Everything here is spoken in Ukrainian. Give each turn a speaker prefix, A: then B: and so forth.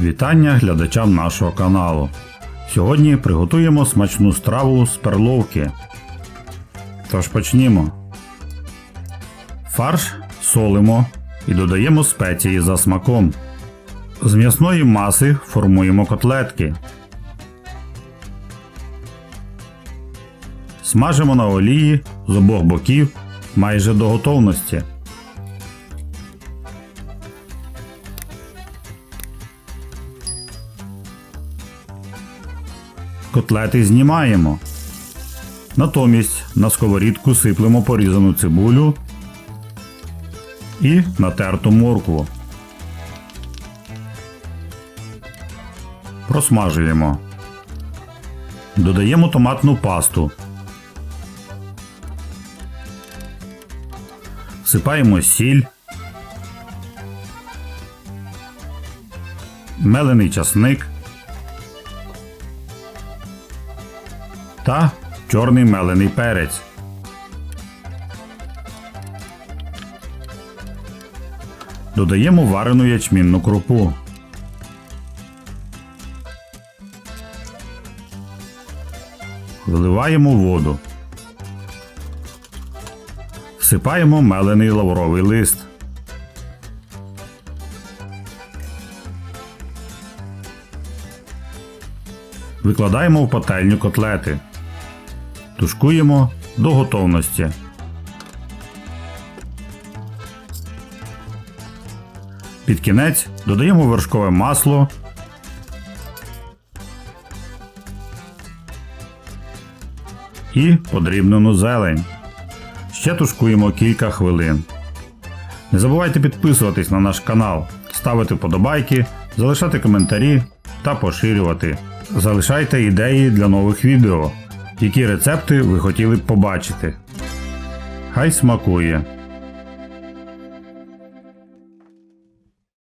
A: Вітання глядачам нашого каналу. Сьогодні приготуємо смачну страву з перловки. Тож почнімо. Фарш солимо і додаємо спеції за смаком. З м'ясної маси формуємо котлетки. Смажимо на олії з обох боків майже до готовності. Котлети знімаємо. Натомість на сковорідку сиплемо порізану цибулю і натерту моркву. Просмажуємо. Додаємо томатну пасту. Всипаємо сіль. Мелений часник. Та чорний мелений перець. Додаємо варену ячмінну крупу. Виливаємо воду. Всипаємо мелений лавровий лист. Викладаємо в пательню котлети. Тушкуємо до готовності. Під кінець додаємо вершкове масло. І подрібнену зелень. Ще тушкуємо кілька хвилин. Не забувайте підписуватись на наш канал, ставити вподобайки, залишати коментарі та поширювати. Залишайте ідеї для нових відео, які рецепти ви хотіли б побачити. Хай смакує!